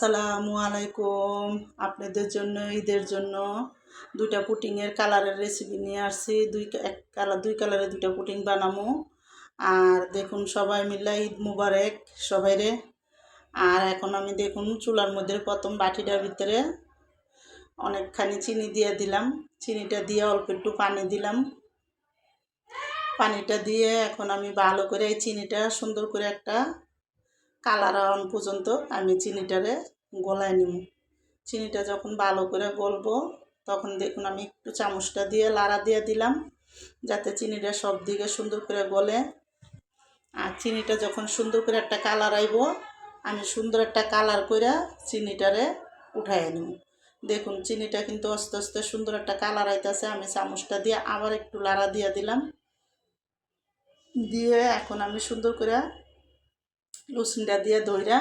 আসসালামু আলাইকুম। আপনাদের জন্য, ঈদের জন্য দুইটা পুটিংয়ের কালারের রেসিপি নিয়ে আসছি। দুই এক কালার, দুই কালারের দুইটা পুটিং বানামো। আর দেখুন সবাই মিলে ঈদ মুবারক সবাইরে আর এখন আমি দেখুন চুলার মধ্যে প্রথম বাটিটার ভিতরে অনেকখানি চিনি দিয়ে দিলাম। চিনিটা দিয়ে অল্প একটু পানি দিলাম। পানিটা দিয়ে এখন আমি ভালো করে এই চিনিটা সুন্দর করে একটা কালার আন পর্যন্ত আমি চিনিটারে গলায় নিব চিনিটা যখন ভালো করে গলবো, তখন দেখুন আমি একটু চামচটা দিয়ে লাড়া দিয়ে দিলাম, যাতে চিনিটা সব দিকে সুন্দর করে গলে। আর চিনিটা যখন সুন্দর করে একটা কালার আইব, আমি সুন্দর একটা কালার করে চিনিটারে উঠাই নিব দেখুন, চিনিটা কিন্তু আস্তে আস্তে সুন্দর একটা কালার আইতেছে, আমি চামচটা দিয়ে আবার একটু লাড়া দিয়ে দিলাম। দিয়ে এখন আমি সুন্দর করে লুসিনটা দিয়ে দইরা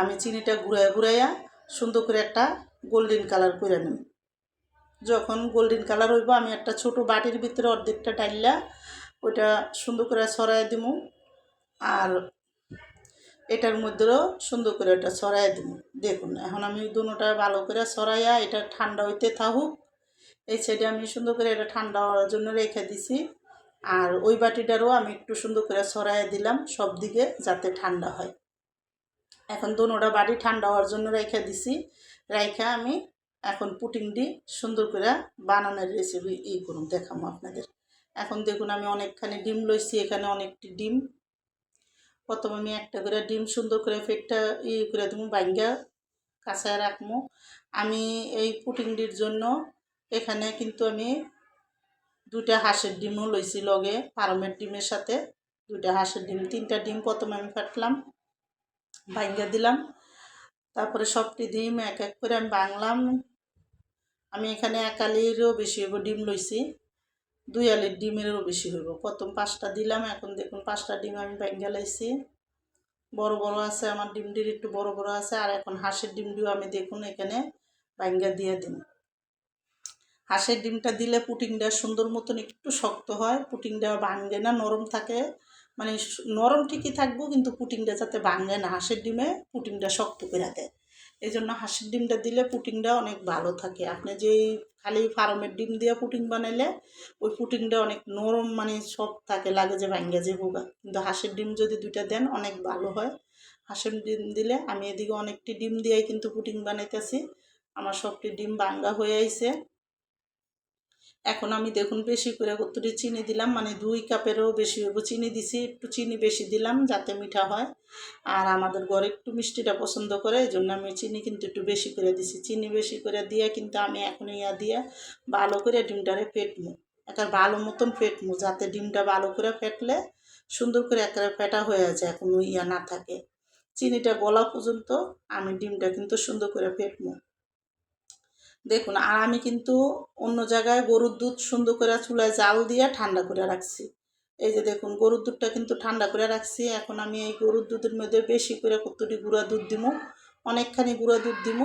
আমি চিনিটা ঘুরাইয়া ঘুরাইয়া সুন্দর করে একটা গোল্ডেন কালার করে নিই যখন গোল্ডেন কালার হইব, আমি একটা ছোট বাটির ভিতরে অর্ধেকটা ডাইলা ওইটা সুন্দর করে ছড়াই দিব আর এটার মধ্যেও সুন্দর করে এটা ছড়াই দিব দেখুন, এখন আমি দুটোটা ভালো করে ছড়াইয়া এটা ঠান্ডা হইতে থাকুক। এই সাইডে আমি সুন্দর করে এটা ঠান্ডা হওয়ার জন্য রেখে দিছি। আর ওই বাটিটারও আমি একটু সুন্দর করে ছড়াই দিলাম সব দিকে যাতে ঠান্ডা হয়। এখন দোনোটা বাটি ঠান্ডা হওয়ার জন্য রেখে দিছি। রেখে আমি এখন পুটিং দি সুন্দর করে বানানোর রেসিপি ই করুন দেখাবো আপনাদের। এখন দেখুন আমি অনেকখানি ডিম লইছি, এখানে অনেকটি ডিম। প্রথম আমি একটা করে ডিম সুন্দর করে ফেটটা ই করে দেবো, বাইঙ্গা কাঁচায় রাখব। আমি এই পুটিংটির জন্য এখানে কিন্তু আমি দুইটা হাঁসের ডিমও লইছি লগে ফার্মের ডিমের সাথে। দুইটা হাঁসের ডিম, তিনটা ডিম প্রথমে আমি ফাটলাম ভাঙ্গা দিলাম। তারপরে সবটি ডিম এক এক করে আমি বাংলাম আমি এখানে এক আলিরও বেশি হইব ডিম লইছি, দুই আলির ডিমেরও বেশি হইব। প্রথম পাঁচটা দিলাম, এখন দেখুন পাঁচটা ডিম আমি ভাঙ্গা লাইছি। বড় বড় আছে, আমার ডিমটির একটু বড় বড় আছে, আর এখন হাঁসের ডিমটিও আমি দেখুন এখানে ভাঙ্গা দিয়ে দিন হাঁসের ডিমটা দিলে পুটিংটা সুন্দর মতন একটু শক্ত হয়, পুটিংটা ভাঙে না, নরম থাকে। মানে নরম ঠিকই থাকব কিন্তু পুটিংটা যাতে ভাঙে না, হাঁসের ডিমে পুটিংটা শক্ত করে দেয়। এই জন্য হাঁসের ডিমটা দিলে পুটিংটা অনেক ভালো থাকে। আপনি যেই খালি ফার্মের ডিম দিয়ে পুটিং বানাইলে, ওই পুটিংটা অনেক নরম মানে সব থাকে, লাগে যে ভাঙ্গা যে ভোগা। কিন্তু হাঁসের ডিম যদি দুইটা দেন, অনেক ভালো হয়। হাঁসের ডিম দিলে আমি এদিকে অনেকটি ডিম দিয়েই কিন্তু পুটিং বানাইতেছি। আমার সবটি ডিম ভাঙ্গা হয়ে আইছে। এখন আমি দেখুন বেশি করে কতটি চিনি দিলাম মানে দুই কাপেরও বেশি হইব। চিনি দিছি, একটু চিনি বেশি দিলাম যাতে মিঠা হয়। আর আমাদের ঘরে একটু মিষ্টিটা পছন্দ করে এই জন্য আমি চিনি কিন্তু একটু বেশি করে দিছি। চিনি বেশি করে দিয়ে কিন্তু আমি এখন ইয়া দিয়ে ভালো করে ডিমটারে ফেটমু একটা ভালো মতন ফেটমু যাতে ডিমটা ভালো করে ফেটলে সুন্দর করে একটা ফেটা হয়ে যায়, কোনো ইয়া না থাকে। চিনিটা গলা পর্যন্ত আমি ডিমটা কিন্তু সুন্দর করে ফেটমু দেখুন, আর আমি কিন্তু অন্য জায়গায় গরুর দুধ সুন্দর করে চুলায় জাল দিয়ে ঠান্ডা করে রাখছি। এই যে দেখুন, গরুর দুধটা কিন্তু ঠান্ডা করে রাখছি। এখন আমি এই গরুর দুধের মধ্যে বেশি করে কতটি গুঁড়া দুধ দিব অনেকখানি গুঁড়া দুধ দিব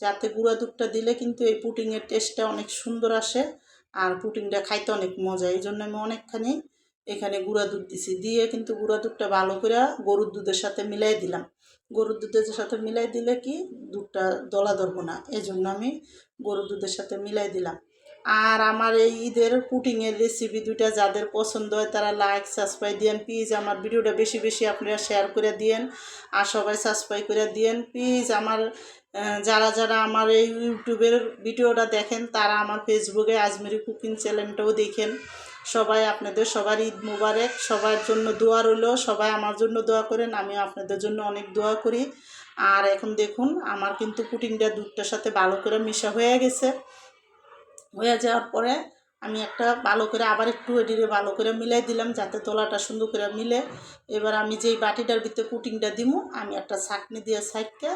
যাতে গুঁড়া দুধটা দিলে কিন্তু এই পুটিংয়ের টেস্টটা অনেক সুন্দর আসে, আর পুটিংটা খাইতে অনেক মজা। এই জন্য আমি অনেকখানি এখানে গুঁড়া দুধ দিছি। দিয়ে কিন্তু গুঁড়া দুধটা ভালো করে গরুর দুধের সাথে মিলাই দিলাম। গরুর দুধের সাথে মিলাই দিলে কি দুধটা দলা ধরবো না। এই জন্য আমি গরুর দুধের সাথে মিলাই দিলাম। আর আমার এই ঈদের পুটিংয়ের রেসিপি দুইটা যাদের পছন্দ হয় তারা লাইক সাবস্ক্রাইব দিয়েন। প্লিজ আমার ভিডিওটা বেশি বেশি আপনারা শেয়ার করে দিয়েন। আর সবাই সাবস্ক্রাইব করে দিয়েন। প্লিজ আমার যারা যারা আমার এই ইউটিউবের ভিডিওটা দেখেন তারা আমার ফেসবুকে আজমেরি কুকিং চ্যানেলটাও দেখেন। সবাই আপনাদের সবার ঈদ মুবারক, সবার জন্য দোয়া রইল, সবাই আমার জন্য দোয়া করেন, আমিও আপনাদের জন্য অনেক দোয়া করি। আর এখন দেখুন, আমার কিন্তু পুটিংটা দুধটার সাথে ভালো করে মিশা হয়ে গেছে। হয়ে যাওয়ার পরে আমি একটা ভালো করে আবার একটু এডিরে ভালো করে মিলাই দিলাম, যাতে তোলাটা সুন্দর করে মিলে। এবার আমি যেই বাটিটার ভিতরে পুটিংটা দিব আমি একটা ছাকনি দিয়ে সাইডকে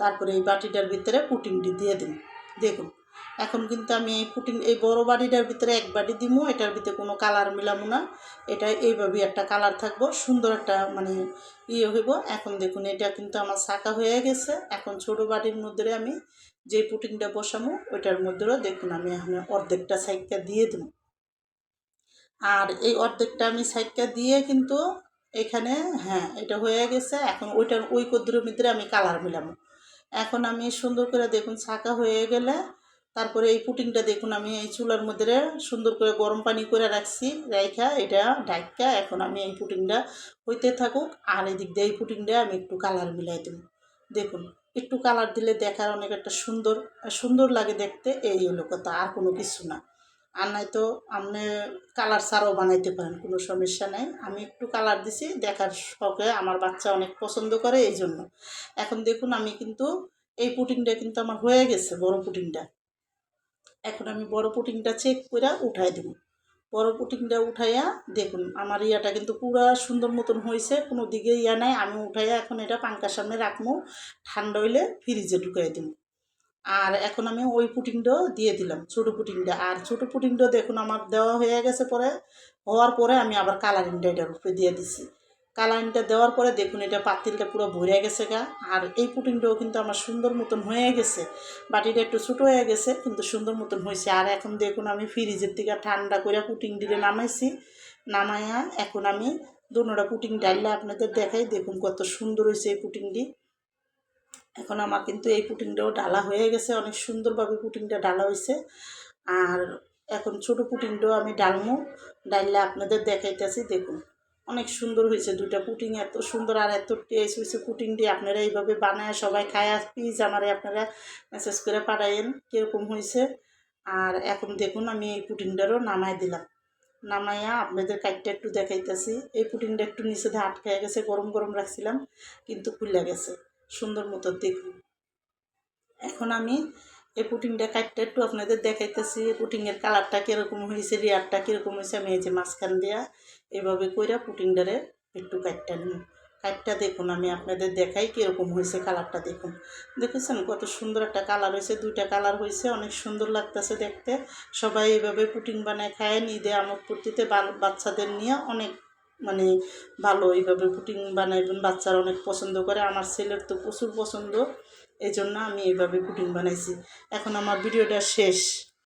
তারপরে এই বাটিটার ভিতরে পুটিংটি দিয়ে দিন দেখুন। এখন কিন্তু আমি এই পুটিং এই বড় বাটিটার ভিতরে এক বাটি দিব এটার ভিতরে কোনো কালার মিলাবো না। এটা এইভাবেই একটা কালার থাকব, সুন্দর একটা মানে ইয়ে হইব। এখন দেখুন, এটা কিন্তু আমার ছাকা হয়ে গেছে। এখন ছোট বাটির মধ্যে আমি যে পুটিংটা বসামো, ওইটার মধ্যেও দেখুন আমি এখানে অর্ধেকটা সাইডটা দিয়ে দেবো আর এই অর্ধেকটা আমি সাইডটা দিয়ে কিন্তু এখানে হ্যাঁ এটা হয়ে গেছে। এখন ওইটার ওই কদ্দুরের ভিতরে আমি কালার মিলাবো এখন আমি সুন্দর করে দেখুন ছাকা হয়ে গেলে তারপরে এই পুটিংটা দেখুন, আমি এই চুলার মধ্যে সুন্দর করে গরম পানি করে রাখছি। রাইখা এটা ডাইকা এখন আমি এই পুটিংটা হইতে থাকুক, আর এদিক দিয়ে এই পুটিংটা আমি একটু কালার মিলাই দেব। দেখুন, একটু কালার দিলে দেখার অনেক একটা সুন্দর সুন্দর লাগে দেখতে, এই হলো কথা, আর কোনো কিছু না। আর নয়তো আপনি কালার ছাড়াও বানাইতে পারেন, কোনো সমস্যা নাই। আমি একটু কালার দিছি, দেখার শখে আমার বাচ্চা অনেক পছন্দ করে এই জন্য এখন দেখুন, আমি কিন্তু এই পুটিংটা কিন্তু আমার হয়ে গেছে বড় পুটিংটা এখন আমি বড় পুটিংটা চেক করে উঠাই দেব। বড় পুটিংটা উঠাইয়া দেখুন, আমার ইয়াটা কিন্তু পুরা সুন্দর মতন হয়েছে কোনো দিকে ইয়া নাই, আমি উঠাইয়া এখন এটা পাঙ্কার সামনে রাখব ঠান্ডা হইলে ফ্রিজে ঢুকাই দিব। আর এখন আমি ওই পুটিংটাও দিয়ে দিলাম, ছোটো পুটিংটা। আর ছোটো পুটিংটাও দেখুন, আমার দেওয়া হয়ে গেছে পরে, হওয়ার পরে আমি আবার কালারিংটা এটার উপরে দিয়ে দিছি। কালারিংটা দেওয়ার পরে দেখুন এটা পাতিলটা পুরো ভরে গেছে গা। আর এই পুটিংটাও কিন্তু আমার সুন্দর মতন হয়ে গেছে। বাটিটা একটু ছোটো হয়ে গেছে, কিন্তু সুন্দর মতন হয়েছে। আর এখন দেখুন আমি ফ্রিজের থেকে ঠান্ডা করে পুটিং দিলে নামাইছি। নামাইয়া এখন আমি দুনোটা পুটিং ডাললে আপনাদের দেখাই, দেখুন কত সুন্দর হয়েছে এই পুটিংটি এখন আমার কিন্তু এই পুটিংটাও ডালা হয়ে গেছে, অনেক সুন্দরভাবে পুটিংটা ডালা হয়েছে। আর এখন ছোটো পুটিংটাও আমি ডালমো, ডাললে আপনাদের দেখাইতেছি, দেখুন। অনেক সুন্দর হয়েছে দুইটা পুটিং, এত সুন্দর আর এত টেস্ট হয়েছে পুটিংটি আপনারা এইভাবে বানায় সবাই খায় প্লিজ আমারে আপনারা মেসেজ করে পাঠাইন কীরকম হয়েছে। আর এখন দেখুন আমি এই পুটিংটারও নামাই দিলাম। নামাইয়া আপনাদের কাইটটা একটু দেখাইতেছি। এই পুটিংটা একটু নিচে দিয়ে আটকায় গেছে, গরম গরম রাখছিলাম, কিন্তু খুলে গেছে। সুন্দর মতো দেখুন। এখন আমি এই পুটিংটা কাটটা একটু আপনাদের দেখাইতেছি পুটিংয়ের কালারটা কীরকম হয়েছে রিয়ারটা কীরকম হয়েছে, আমি এই যে মাঝখান দেওয়া এইভাবে কইরা পুটিংটারে একটু কাটটা নিই। কাটটা দেখুন, আমি আপনাদের দেখাই কীরকম হয়েছে কালারটা দেখুন। দেখেছেন কত সুন্দর একটা কালার হয়েছে, দুইটা কালার হয়েছে, অনেক সুন্দর লাগতেছে দেখতে। সবাই এইভাবে পুটিং বানায় খায় ঈদে আমোদ ফুর্তিতে বাচ্চাদের নিয়ে অনেক মানে ভালো এইভাবে পুটিং বানাইবেন, বাচ্চারা অনেক পছন্দ করে। আমার ছেলের তো প্রচুর পছন্দ। এই জন্য আমি এইভাবে কুটিং বানাইছি। এখন আমার ভিডিওটা শেষ।